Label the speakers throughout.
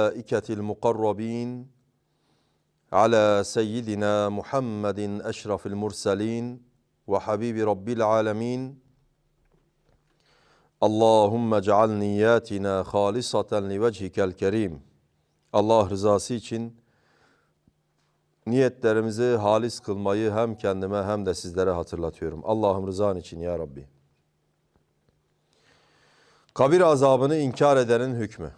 Speaker 1: الملائكة المقربين على سيدنا محمد أشرف المرسلين وحبيب رب العالمين اللهم اجعل نياتنا خالصة لوجهك الكريم Allah rızası için niyetlerimizi halis kılmayı hem kendime hem de sizlere hatırlatıyorum. Allah'ım rızan için ya Rabbi. Kabir azabını inkar edenin hükmü.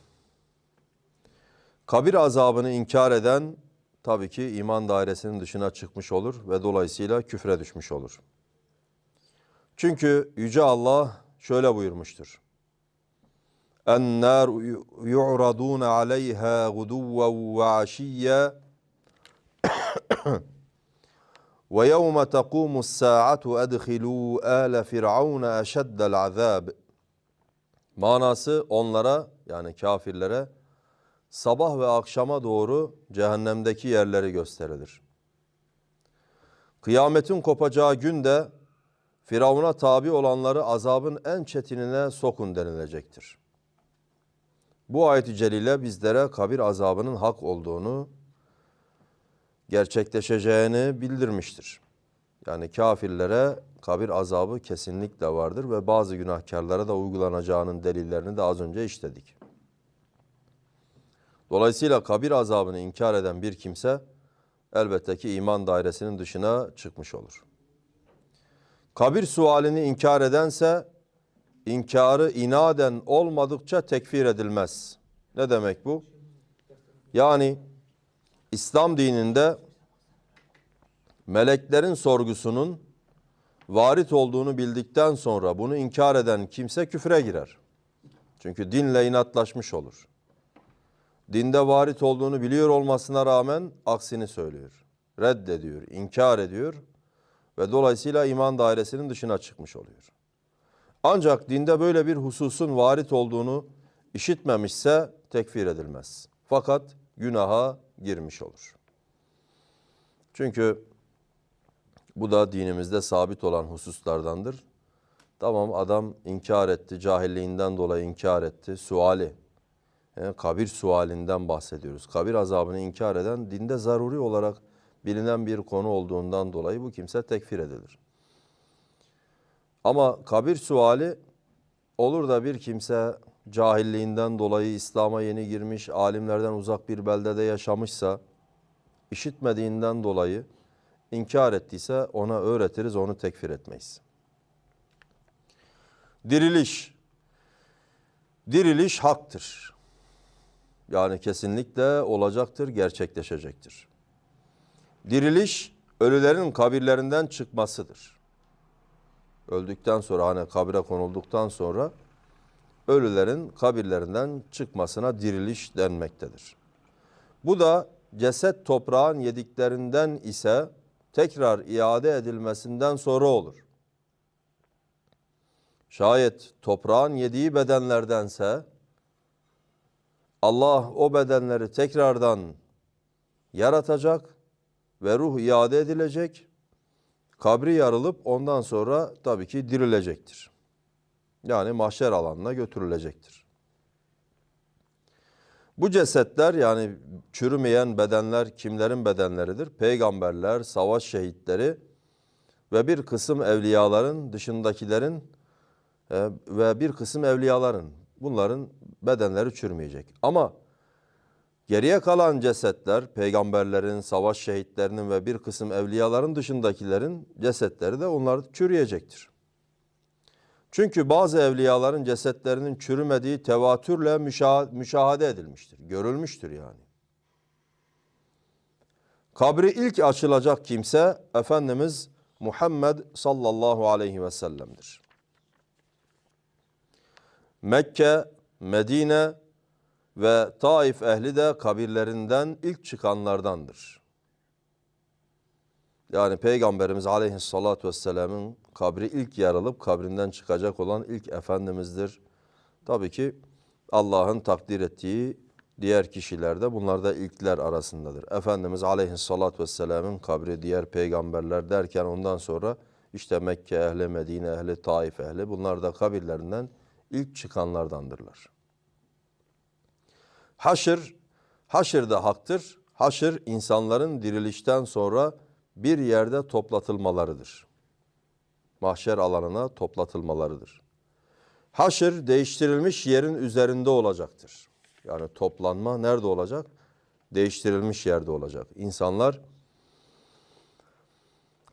Speaker 1: Kabir azabını inkar eden tabii ki iman dairesinin dışına çıkmış olur ve dolayısıyla küfre düşmüş olur. Çünkü Yüce Allah şöyle buyurmuştur. اَنَّارُ يُعْرَضُونَ عَلَيْهَا غُدُوًّا وَعَشِيًّا وَيَوْمَ تَقُومُ السَّاعَةُ اَدْخِلُوا آلَ فِرْعَوْنَ اَشَدَّ الْعَذَابِ Manası onlara yani kafirlere sabah ve akşama doğru cehennemdeki yerleri gösterilir. Kıyametin kopacağı günde Firavun'a tabi olanları azabın en çetinine sokun denilecektir. Bu ayet-i celile bizlere kabir azabının hak olduğunu, gerçekleşeceğini bildirmiştir. Yani kafirlere kabir azabı kesinlikle vardır ve bazı günahkarlara da uygulanacağının delillerini de az önce işledik. Dolayısıyla kabir azabını inkar eden bir kimse elbette ki iman dairesinin dışına çıkmış olur. Kabir sualini inkar edense inkarı inaden olmadıkça tekfir edilmez. Ne demek bu? Yani İslam dininde meleklerin sorgusunun varit olduğunu bildikten sonra bunu inkar eden kimse küfre girer. Çünkü dinle inatlaşmış olur. Dinde varit olduğunu biliyor olmasına rağmen aksini söylüyor. Reddediyor, inkar ediyor ve dolayısıyla iman dairesinin dışına çıkmış oluyor. Ancak dinde böyle bir hususun varit olduğunu işitmemişse tekfir edilmez. Fakat günaha girmiş olur. Çünkü bu da dinimizde sabit olan hususlardandır. Tamam adam inkar etti, cahilliğinden dolayı inkar etti, suali. Kabir sualinden bahsediyoruz. Kabir azabını inkar eden dinde zaruri olarak bilinen bir konu olduğundan dolayı bu kimse tekfir edilir. Ama kabir suali olur da bir kimse cahilliğinden dolayı İslam'a yeni girmiş, alimlerden uzak bir beldede yaşamışsa, işitmediğinden dolayı inkar ettiyse ona öğretiriz, onu tekfir etmeyiz. Diriliş. Diriliş haktır. Yani kesinlikle olacaktır, gerçekleşecektir. Diriliş ölülerin kabirlerinden çıkmasıdır. Öldükten sonra hani kabire konulduktan sonra ölülerin kabirlerinden çıkmasına diriliş denmektedir. Bu da ceset toprağın yediklerinden ise tekrar iade edilmesinden sonra olur. Şayet toprağın yediği bedenlerdense Allah o bedenleri tekrardan yaratacak ve ruh iade edilecek. Kabri yarılıp ondan sonra tabii ki dirilecektir. Yani mahşer alanına götürülecektir. Bu cesetler yani çürümeyen bedenler kimlerin bedenleridir? Peygamberler, savaş şehitleri ve bir kısım evliyaların dışındakilerin e, ve bir kısım evliyaların bunların bedenleri çürümeyecek. Ama geriye kalan cesetler peygamberlerin, savaş şehitlerinin ve bir kısım evliyaların dışındakilerin cesetleri de onlar çürüyecektir. Çünkü bazı evliyaların cesetlerinin çürümediği tevatürle müşahede edilmiştir. Görülmüştür yani. Kabri ilk açılacak kimse Efendimiz Muhammed sallallahu aleyhi ve sellem'dir. Mekke, Medine ve Taif ehli de kabirlerinden ilk çıkanlardandır. Yani Peygamberimiz aleyhissalatu vesselamın kabri ilk yarılıp kabrinden çıkacak olan ilk Efendimiz'dir. Tabii ki Allah'ın takdir ettiği diğer kişiler de bunlar da ilkler arasındadır. Efendimiz aleyhissalatu vesselamın kabri diğer peygamberler derken ondan sonra işte Mekke ehli, Medine ehli, Taif ehli bunlar da kabirlerinden ilk çıkanlardandırlar. Haşr Haşr da haktır. Haşr insanların dirilişten sonra bir yerde toplatılmalarıdır. Mahşer alanına toplatılmalarıdır. Haşr değiştirilmiş yerin üzerinde olacaktır. Yani toplanma nerede olacak? Değiştirilmiş yerde olacak. İnsanlar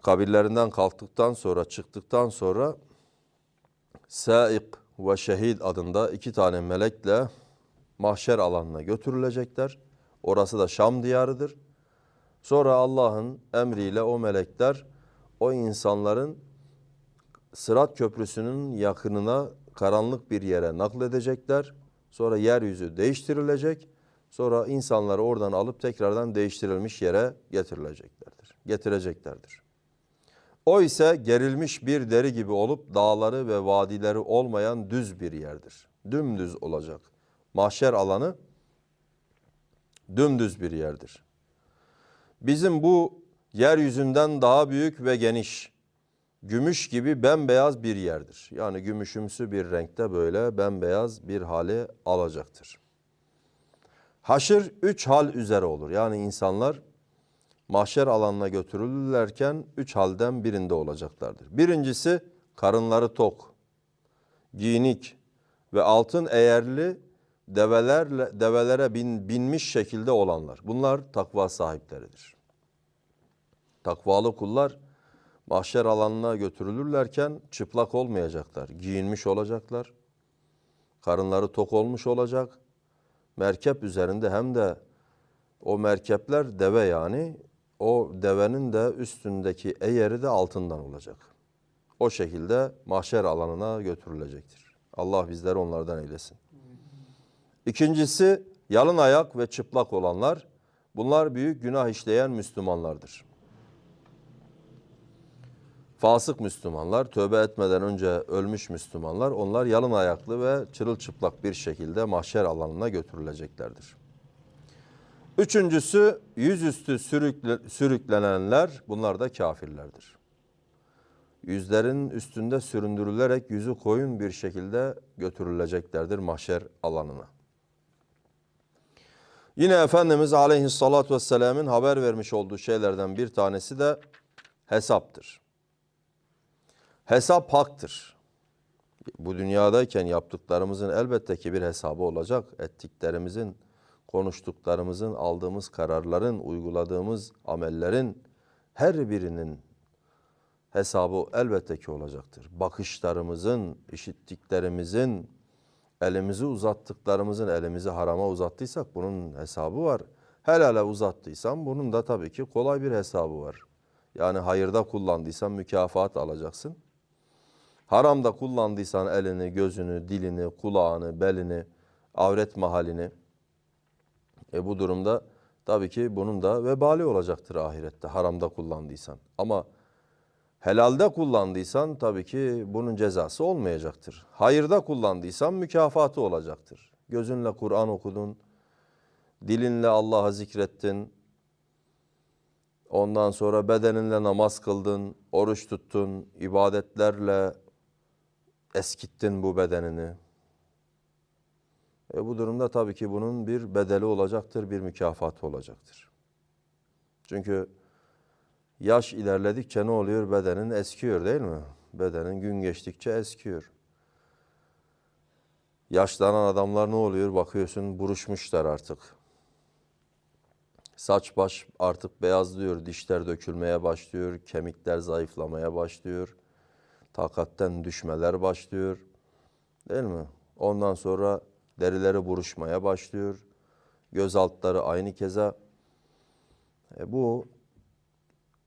Speaker 1: kabirlerinden kalktıktan sonra, çıktıktan sonra Saik ve Şehid adında iki tane melekle mahşer alanına götürülecekler. Orası da Şam diyarıdır. Sonra Allah'ın emriyle o melekler o insanların Sırat Köprüsü'nün yakınına karanlık bir yere nakledecekler. Sonra yeryüzü değiştirilecek. Sonra insanları oradan alıp tekrardan değiştirilmiş yere getirileceklerdir. Getireceklerdir. O ise gerilmiş bir deri gibi olup dağları ve vadileri olmayan düz bir yerdir. Dümdüz olacak. Mahşer alanı dümdüz bir yerdir. Bizim bu yeryüzünden daha büyük ve geniş, gümüş gibi bembeyaz bir yerdir. Yani gümüşümsü bir renkte böyle bembeyaz bir hali alacaktır. Haşır üç hal üzere olur. Yani insanlar mahşer alanına götürülürlerken üç halden birinde olacaklardır. Birincisi karınları tok, giyinik ve altın eğerli develerle develere bin, binmiş şekilde olanlar. Bunlar takva sahipleridir. Takvalı kullar mahşer alanına götürülürlerken çıplak olmayacaklar. Giyinmiş olacaklar. Karınları tok olmuş olacak. Merkep üzerinde hem de o merkepler deve yani o devenin de üstündeki eğeri de altından olacak. O şekilde mahşer alanına götürülecektir. Allah bizleri onlardan eylesin. İkincisi yalın ayak ve çıplak olanlar. Bunlar büyük günah işleyen Müslümanlardır. Fasık Müslümanlar, tövbe etmeden önce ölmüş Müslümanlar, onlar yalın ayaklı ve çırılçıplak bir şekilde mahşer alanına götürüleceklerdir. Üçüncüsü yüzüstü sürükle, sürüklenenler, bunlar da kafirlerdir. Yüzlerin üstünde süründürülerek yüzü koyun bir şekilde götürüleceklerdir mahşer alanına. Yine Efendimiz Aleyhisselatü Vesselam'ın haber vermiş olduğu şeylerden bir tanesi de hesaptır. Hesap haktır. Bu dünyadayken yaptıklarımızın elbette ki bir hesabı olacak. Ettiklerimizin, konuştuklarımızın, aldığımız kararların, uyguladığımız amellerin her birinin hesabı elbette ki olacaktır. Bakışlarımızın, işittiklerimizin, elimizi uzattıklarımızın elimizi harama uzattıysak bunun hesabı var. Helale uzattıysam bunun da tabii ki kolay bir hesabı var. Yani hayırda kullandıysan mükafat alacaksın. Haramda kullandıysan elini, gözünü, dilini, kulağını, belini, avret mahalini e bu durumda tabii ki bunun da vebali olacaktır ahirette haramda kullandıysan. Ama helalde kullandıysan tabii ki bunun cezası olmayacaktır. Hayırda kullandıysan mükafatı olacaktır. Gözünle Kur'an okudun, dilinle Allah'ı zikrettin, ondan sonra bedeninle namaz kıldın, oruç tuttun, ibadetlerle eskittin bu bedenini. E bu durumda tabii ki bunun bir bedeli olacaktır, bir mükafatı olacaktır. Çünkü yaş ilerledikçe ne oluyor? Bedenin eskiyor değil mi? Bedenin gün geçtikçe eskiyor. Yaşlanan adamlar ne oluyor? Bakıyorsun buruşmuşlar artık. Saç baş artık beyazlıyor, dişler dökülmeye başlıyor, kemikler zayıflamaya başlıyor. Takatten düşmeler başlıyor. Değil mi? Ondan sonra derileri buruşmaya başlıyor. Göz altları aynı keza. E bu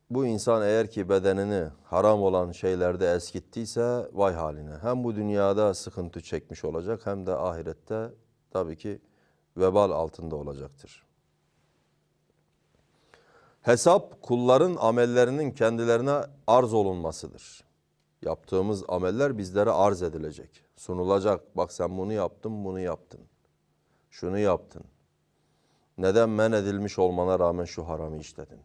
Speaker 1: bu insan eğer ki bedenini haram olan şeylerde eskittiyse vay haline. Hem bu dünyada sıkıntı çekmiş olacak hem de ahirette tabii ki vebal altında olacaktır. Hesap kulların amellerinin kendilerine arz olunmasıdır. Yaptığımız ameller bizlere arz edilecek, sunulacak. Bak sen bunu yaptın, bunu yaptın. Şunu yaptın. Neden men edilmiş olmana rağmen şu haramı işledin?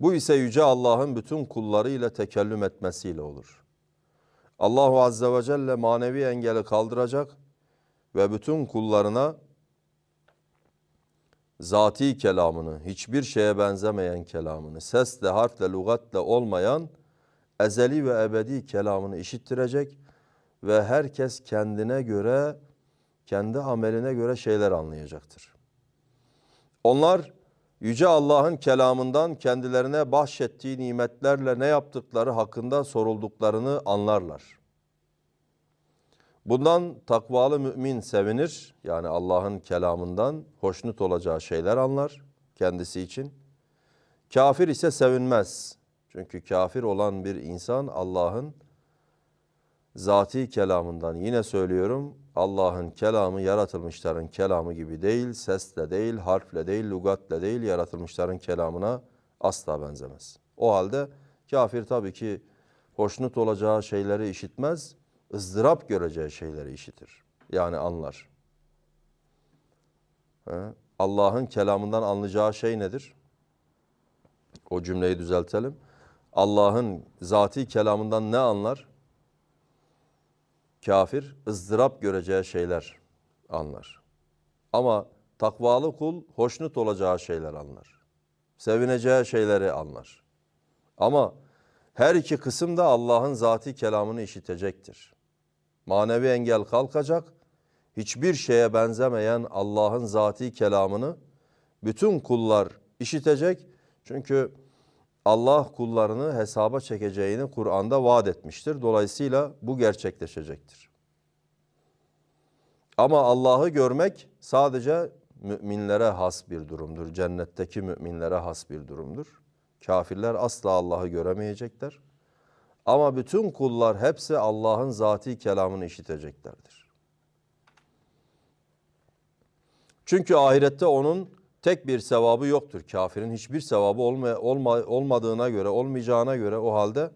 Speaker 1: Bu ise Yüce Allah'ın bütün kulları ile tekellüm etmesiyle olur. Allahu Azze ve Celle manevi engeli kaldıracak ve bütün kullarına zati kelamını, hiçbir şeye benzemeyen kelamını, sesle, harfle, lügatle olmayan ezeli ve ebedi kelamını işittirecek ve herkes kendine göre, kendi ameline göre şeyler anlayacaktır. Onlar Yüce Allah'ın kelamından kendilerine bahşettiği nimetlerle ne yaptıkları hakkında sorulduklarını anlarlar. Bundan takvalı mümin sevinir. Yani Allah'ın kelamından hoşnut olacağı şeyler anlar kendisi için. Kafir ise sevinmez. Çünkü kafir olan bir insan Allah'ın zati kelamından yine söylüyorum Allah'ın kelamı yaratılmışların kelamı gibi değil, sesle değil, harfle değil, lügatle değil yaratılmışların kelamına asla benzemez. O halde kafir tabii ki hoşnut olacağı şeyleri işitmez, ızdırap göreceği şeyleri işitir. Yani anlar. Allah'ın kelamından anlayacağı şey nedir? O cümleyi düzeltelim. Allah'ın zati kelamından ne anlar? Kafir ızdırap göreceği şeyler anlar. Ama takvalı kul hoşnut olacağı şeyler anlar. Sevineceği şeyleri anlar. Ama her iki kısım da Allah'ın zati kelamını işitecektir. Manevi engel kalkacak. Hiçbir şeye benzemeyen Allah'ın zati kelamını bütün kullar işitecek. Çünkü Allah kullarını hesaba çekeceğini Kur'an'da vaat etmiştir. Dolayısıyla bu gerçekleşecektir. Ama Allah'ı görmek sadece müminlere has bir durumdur. Cennetteki müminlere has bir durumdur. Kafirler asla Allah'ı göremeyecekler. Ama bütün kullar hepsi Allah'ın zati kelamını işiteceklerdir. Çünkü ahirette onun tek bir sevabı yoktur. Kafirin hiçbir sevabı olma, olma, olmadığına göre, olmayacağına göre o halde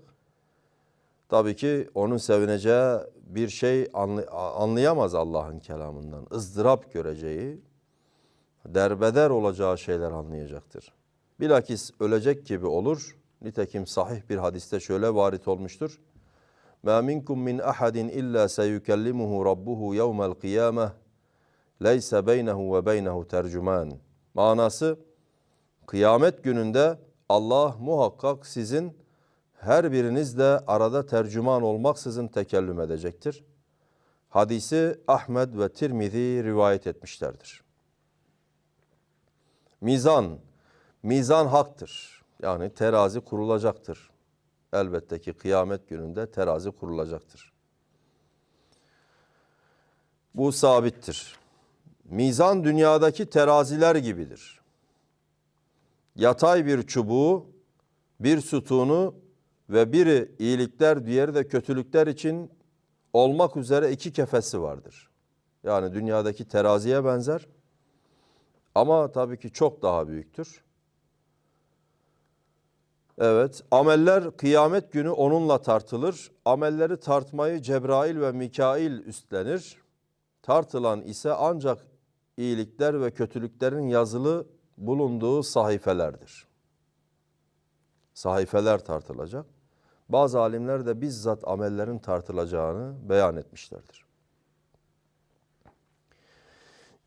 Speaker 1: tabii ki onun sevineceği bir şey anlay anlayamaz Allah'ın kelamından. ızdırap göreceği, derbeder olacağı şeyler anlayacaktır. Bilakis ölecek gibi olur. Nitekim sahih bir hadiste şöyle varit olmuştur. مَا مِنْكُمْ مِنْ أَحَدٍ إِلَّا سَيُكَلِّمُهُ رَبُّهُ يَوْمَ الْقِيَامَةِ لَيْسَ بَيْنَهُ وَبَيْنَهُ تَرْجُمَانٍ Manası kıyamet gününde Allah muhakkak sizin her birinizle arada tercüman olmaksızın tekellüm edecektir. Hadisi Ahmed ve Tirmizi rivayet etmişlerdir. Mizan, mizan haktır. Yani terazi kurulacaktır. Elbette ki kıyamet gününde terazi kurulacaktır. Bu sabittir. Mizan dünyadaki teraziler gibidir. Yatay bir çubuğu, bir sütunu ve biri iyilikler, diğeri de kötülükler için olmak üzere iki kefesi vardır. Yani dünyadaki teraziye benzer ama tabii ki çok daha büyüktür. Evet, ameller kıyamet günü onunla tartılır. Amelleri tartmayı Cebrail ve Mikail üstlenir. Tartılan ise ancak iyilikler ve kötülüklerin yazılı bulunduğu sahifelerdir. Sahifeler tartılacak. Bazı alimler de bizzat amellerin tartılacağını beyan etmişlerdir.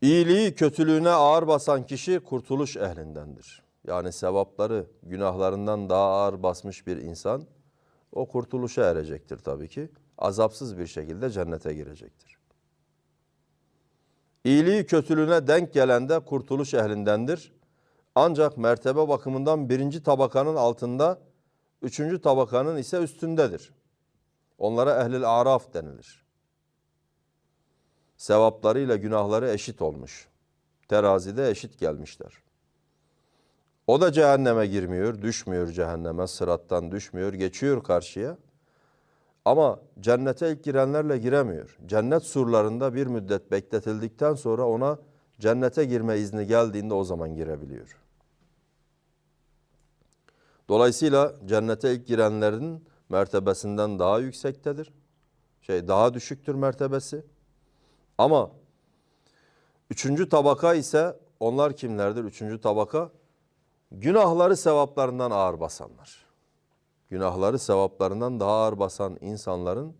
Speaker 1: İyiliği kötülüğüne ağır basan kişi kurtuluş ehlindendir. Yani sevapları günahlarından daha ağır basmış bir insan o kurtuluşa erecektir tabii ki. Azapsız bir şekilde cennete girecektir. İyiliği kötülüğüne denk gelen de kurtuluş ehlindendir. Ancak mertebe bakımından birinci tabakanın altında, üçüncü tabakanın ise üstündedir. Onlara ehlil araf denilir. Sevaplarıyla günahları eşit olmuş. Terazide eşit gelmişler. O da cehenneme girmiyor, düşmüyor cehenneme, sırattan düşmüyor, geçiyor karşıya. Ama cennete ilk girenlerle giremiyor. Cennet surlarında bir müddet bekletildikten sonra ona cennete girme izni geldiğinde o zaman girebiliyor. Dolayısıyla cennete ilk girenlerin mertebesinden daha yüksektedir. Şey daha düşüktür mertebesi. Ama üçüncü tabaka ise onlar kimlerdir? Üçüncü tabaka günahları sevaplarından ağır basanlar günahları sevaplarından daha ağır basan insanların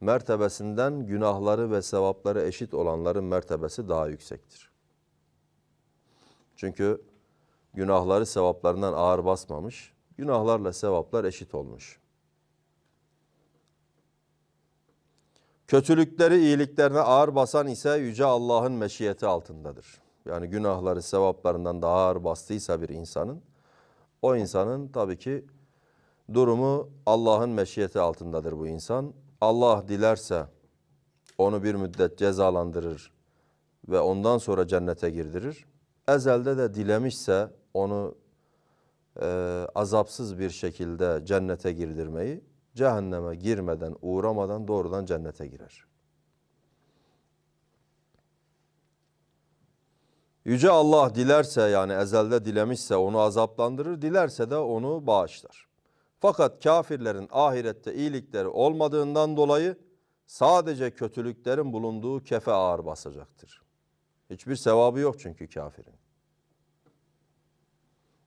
Speaker 1: mertebesinden günahları ve sevapları eşit olanların mertebesi daha yüksektir. Çünkü günahları sevaplarından ağır basmamış. Günahlarla sevaplar eşit olmuş. Kötülükleri iyiliklerine ağır basan ise Yüce Allah'ın meşiyeti altındadır. Yani günahları sevaplarından daha ağır bastıysa bir insanın, o insanın tabii ki durumu Allah'ın meşiyeti altındadır bu insan. Allah dilerse onu bir müddet cezalandırır ve ondan sonra cennete girdirir. Ezelde de dilemişse onu e, azapsız bir şekilde cennete girdirmeyi, cehenneme girmeden, uğramadan doğrudan cennete girer. Yüce Allah dilerse yani ezelde dilemişse onu azaplandırır, dilerse de onu bağışlar. Fakat kafirlerin ahirette iyilikleri olmadığından dolayı sadece kötülüklerin bulunduğu kefe ağır basacaktır. Hiçbir sevabı yok çünkü kafirin.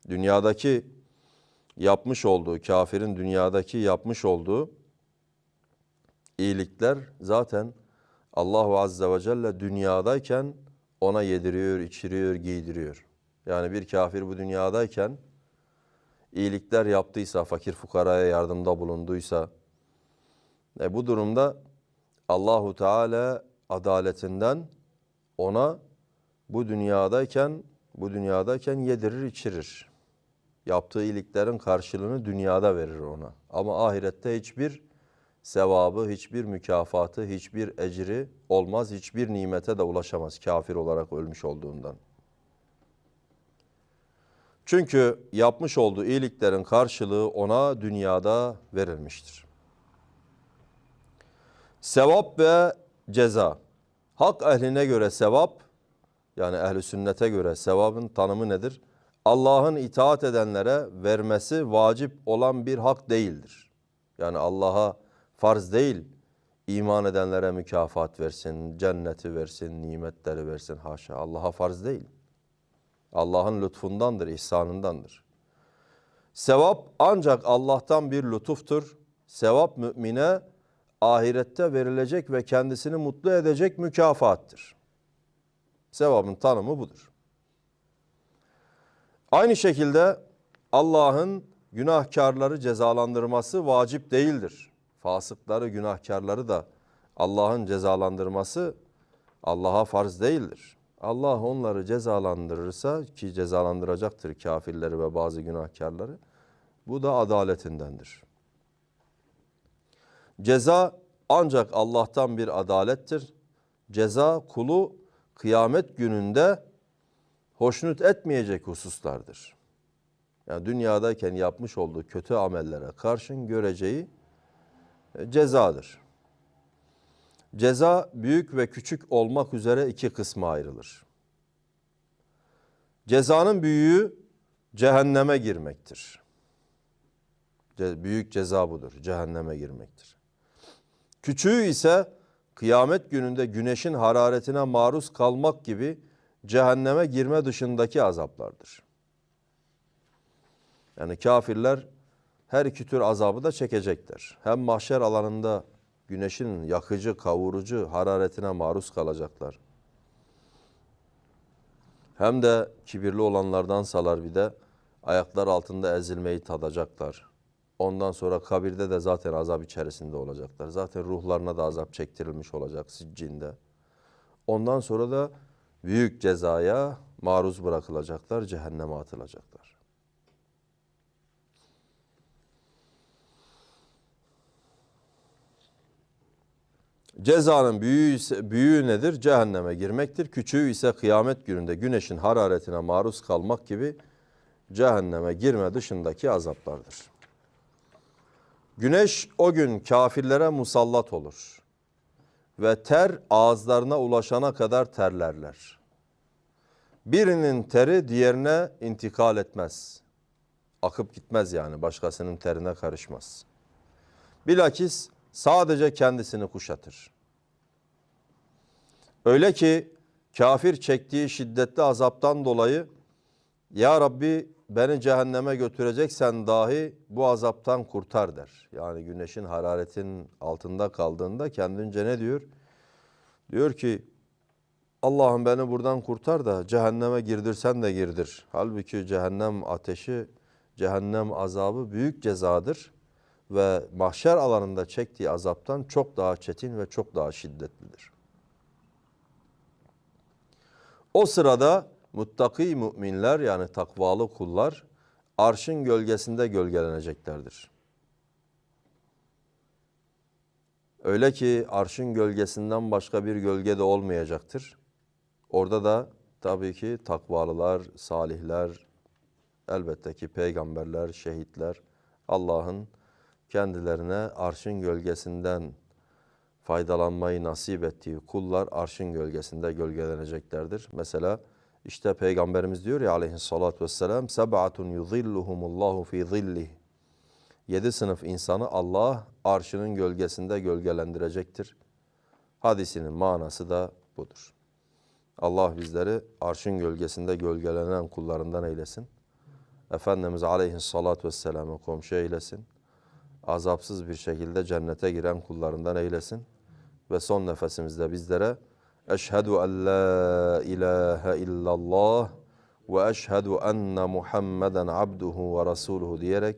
Speaker 1: Dünyadaki yapmış olduğu, kafirin dünyadaki yapmış olduğu iyilikler zaten Allahu Azze ve Celle dünyadayken ona yediriyor, içiriyor, giydiriyor. Yani bir kafir bu dünyadayken iyilikler yaptıysa, fakir fukaraya yardımda bulunduysa, e bu durumda Allahu Teala adaletinden ona bu dünyadayken bu dünyadayken yedirir, içirir. Yaptığı iyiliklerin karşılığını dünyada verir ona. Ama ahirette hiçbir sevabı, hiçbir mükafatı, hiçbir ecri olmaz, hiçbir nimete de ulaşamaz kafir olarak ölmüş olduğundan. Çünkü yapmış olduğu iyiliklerin karşılığı ona dünyada verilmiştir. Sevap ve ceza. Hak ehline göre sevap, yani ehli sünnete göre sevabın tanımı nedir? Allah'ın itaat edenlere vermesi vacip olan bir hak değildir. Yani Allah'a farz değil, iman edenlere mükafat versin, cenneti versin, nimetleri versin haşa. Allah'a farz değil. Allah'ın lütfundandır, ihsanındandır. Sevap ancak Allah'tan bir lütuftur. Sevap mümine ahirette verilecek ve kendisini mutlu edecek mükafattır. Sevabın tanımı budur. Aynı şekilde Allah'ın günahkarları cezalandırması vacip değildir. Fasıkları, günahkarları da Allah'ın cezalandırması Allah'a farz değildir. Allah onları cezalandırırsa ki cezalandıracaktır kafirleri ve bazı günahkarları. Bu da adaletindendir. Ceza ancak Allah'tan bir adalettir. Ceza kulu kıyamet gününde hoşnut etmeyecek hususlardır. Yani dünyadayken yapmış olduğu kötü amellere karşın göreceği e, cezadır. Ceza büyük ve küçük olmak üzere iki kısma ayrılır. Cezanın büyüğü cehenneme girmektir. Büyük ceza budur, cehenneme girmektir. Küçüğü ise kıyamet gününde güneşin hararetine maruz kalmak gibi cehenneme girme dışındaki azaplardır. Yani kafirler her iki tür azabı da çekecekler. Hem mahşer alanında güneşin yakıcı, kavurucu hararetine maruz kalacaklar. Hem de kibirli olanlardan salar bir de ayaklar altında ezilmeyi tadacaklar. Ondan sonra kabirde de zaten azap içerisinde olacaklar. Zaten ruhlarına da azap çektirilmiş olacak siccinde. Ondan sonra da büyük cezaya maruz bırakılacaklar, cehenneme atılacaklar. Cezanın büyüğü, ise, büyüğü nedir? Cehenneme girmektir. Küçüğü ise kıyamet gününde güneşin hararetine maruz kalmak gibi cehenneme girme dışındaki azaplardır. Güneş o gün kafirlere musallat olur ve ter ağızlarına ulaşana kadar terlerler. Birinin teri diğerine intikal etmez. Akıp gitmez yani başkasının terine karışmaz. Bilakis sadece kendisini kuşatır. Öyle ki kafir çektiği şiddetli azaptan dolayı ya Rabbi beni cehenneme götüreceksen dahi bu azaptan kurtar der. Yani güneşin hararetin altında kaldığında kendince ne diyor? Diyor ki Allah'ım beni buradan kurtar da cehenneme girdirsen de girdir. Halbuki cehennem ateşi, cehennem azabı büyük cezadır ve mahşer alanında çektiği azaptan çok daha çetin ve çok daha şiddetlidir. O sırada muttaki müminler yani takvalı kullar arşın gölgesinde gölgeleneceklerdir. Öyle ki arşın gölgesinden başka bir gölge de olmayacaktır. Orada da tabii ki takvalılar, salihler, elbette ki peygamberler, şehitler, Allah'ın kendilerine arşın gölgesinden faydalanmayı nasip ettiği kullar arşın gölgesinde gölgeleneceklerdir. Mesela işte Peygamberimiz diyor ya aleyhissalatü vesselam Seb'atun yuzilluhumullahu fi zillih Yedi sınıf insanı Allah arşının gölgesinde gölgelendirecektir. Hadisinin manası da budur. Allah bizleri arşın gölgesinde gölgelenen kullarından eylesin. Efendimiz aleyhissalatü vesselam'ı komşu eylesin. Azapsız bir şekilde cennete giren kullarından eylesin. Ve son nefesimizde bizlere Eşhedü en la ilahe illallah ve eşhedü enne Muhammeden abduhu ve rasuluhu diyerek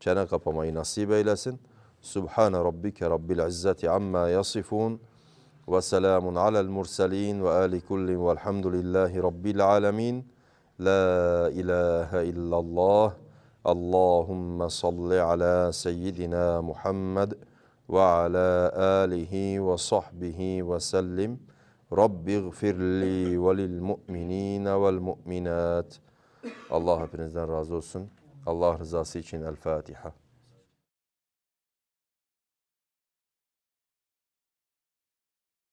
Speaker 1: çene kapamayı nasip eylesin. Subhane rabbike rabbil izzeti amma yasifun ve selamun alel murselin ve ali kullin velhamdülillahi rabbil alemin. La ilahe illallah. Allahümme salli ala seyyidina Muhammed ve ala alihi ve sahbihi ve sellim. Rabbi gfirli ve lil mu'minine vel mu'minat. Allah hepinizden razı olsun. Allah rızası için El Fatiha.